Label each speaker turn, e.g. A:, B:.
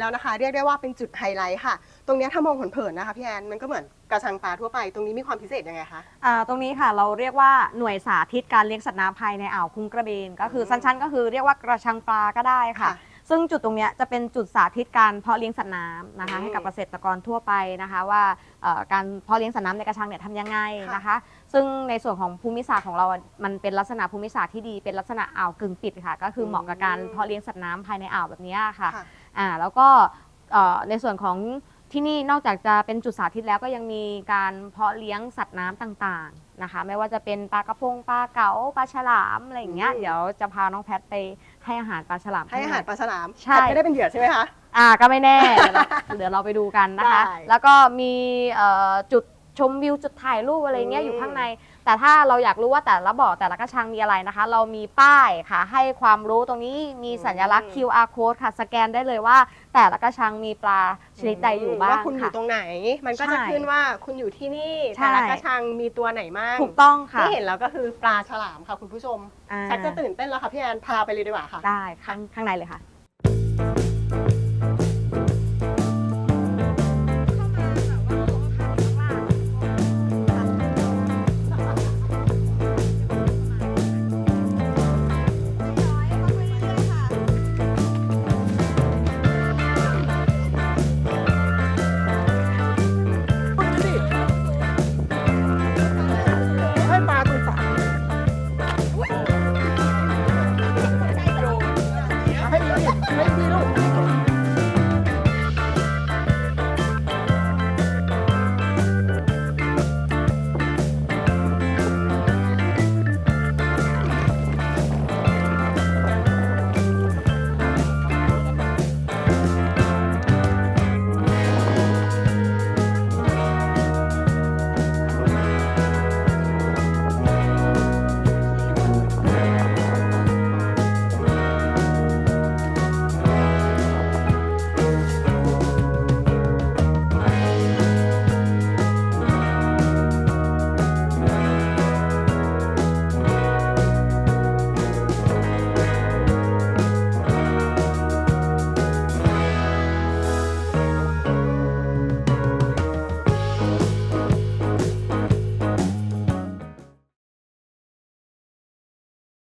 A: แล้วนะคะ เรียกได้ว่าเป็นจุดไฮไลท์ค่ะ ตรงเนี้ยถ้ามองเผินๆนะคะพี่แอนมันก็เหมือนกระชังปลาทั่วไป ตรงนี้มีความพิเศษยังไงคะ
B: อ่าตรงนี้ค่ะเราเรียกว่าหน่วยสาธิตการเลี้ยงสัตว์น้ำภายในอ่าวคุ้งกระเบน ก็คือ
A: ม
B: สั้นๆ ก็คือเรียกว่ากระชังปลาก็ได้ค่ะ
A: ค่ะ
B: ซึ่งจุดตรงเนี้ยจะเป็นจุดสาธิตการเพาะเลี้ยงสัตว์น้ำนะคะ
A: อืม
B: ให้กับเกษตรกรทั่วไปนะคะว่าเอ่อการเพาะเลี้ยงสัตว์น้ำในกระชังเนี่ยทำยังไง
A: ค่ะ
B: นะคะ ซึ่งในส่วนของภูมิศาสตร์ของเราอะมันเป็นลักษณะภูมิศาสตร์ที่ดีเป็นลักษณะอ่าวกึ่งปิดค่ะ ก็คือเหมาะกับการเพาะเลี้ยงสัตว์น้ำภายในอ่าวแบบเนี้ยค่ะ
A: ค่ะ
B: อ่าแล้วก็เอ่อในส่วนของที่นี่นอกจากจะเป็นจุดสาธิตแล้วก็ยังมีการเพาะเลี้ยงสัตว์น้ำต่างๆนะคะ ไม่ว่าจะเป็นปลากระพงปลาเก๋าปลาฉลามอะไรอย่างเงี้ย
A: อืม
B: เดี๋ยวจะพาน้องแพทไป ให้อาหารปลาฉลาม
A: ให้อาหารปลาฉลาม
B: ใช่
A: แต่ไม่ได้เป็นเหยื่อใช่ไหมคะ
B: อ่าก็ไม่แน่ เดี๋ยวเราเดี๋ยวเราไปดูกันนะคะ
A: ได้
B: แล้วก็มีเอ่อจุด ชมวิวจุดถ่ายรูปอะไรเงี้ย
A: อืม
B: อยู่ข้างใน แต่ถ้าเราอยากรู้ว่าแต่ละบ่อแต่ละกระชังมีอะไรนะคะ เรามีป้ายค่ะให้ความรู้ตรงนี้มีสัญลักษณ์ QR code ค่ะ สแกนได้เลยว่า แต่ละกระชังมีปลาชนิดใดอยู่บ้าง
A: ว่าคุณอยู่
B: ค่ะ
A: ตรงไหน มันก็จะ
B: ใช่
A: ขึ้นว่าคุณอยู่ที่นี่
B: ใช่
A: แต่ละกระชังมีตัวไหนบ้าง
B: ถูกต้องค่ะ
A: ที่เห็นแล้วก็คือปลาฉลามค่ะคุณผู้ชม
B: อ่า
A: ชักจะตื่นเต้นแล้วค่ะพี่แอนพาไปเลยดีกว่าค่ะ
B: ได้ข้างข้างในเลยค่ะ I don't know.